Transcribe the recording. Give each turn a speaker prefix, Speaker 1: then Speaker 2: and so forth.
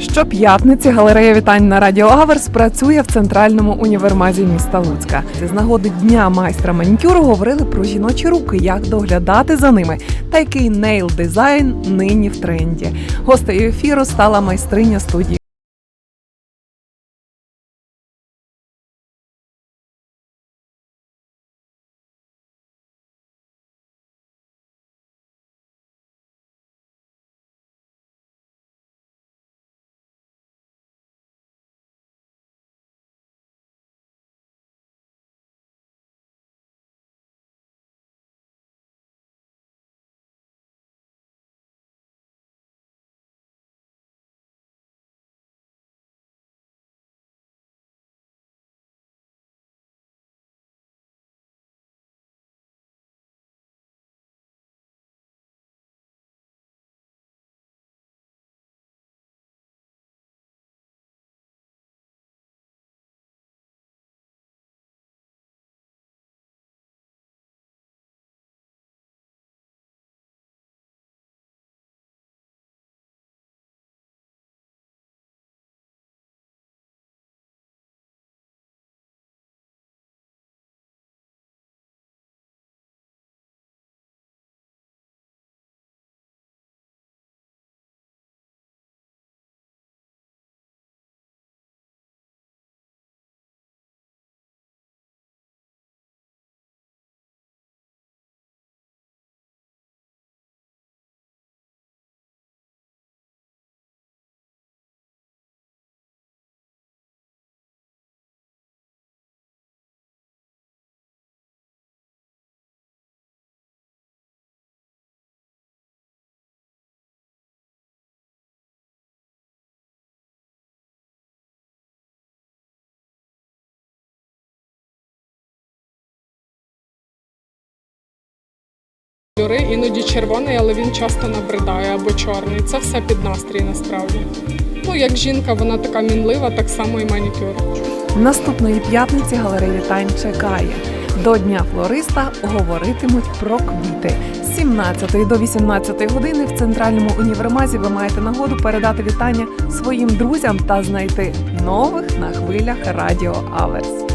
Speaker 1: Щоп'ятниці галерея вітань на Радіо Аверс працює в центральному універмазі міста Луцька. З нагоди дня майстра манікюру говорили про жіночі руки, як доглядати за ними, та який нейл дизайн нині в тренді. Гостею ефіру стала майстриня студії.
Speaker 2: Кольори іноді червоний, але він часто набридає або чорний. Це все під настрій насправді. Ну, як жінка, вона така мінлива, так само і манікюр.
Speaker 1: Наступної п'ятниці галерея вітань чекає. До Дня флориста говоритимуть про квіти. З 17 до 18 години в центральному універмазі ви маєте нагоду передати вітання своїм друзям та знайти нових на хвилях Радіо Аверс.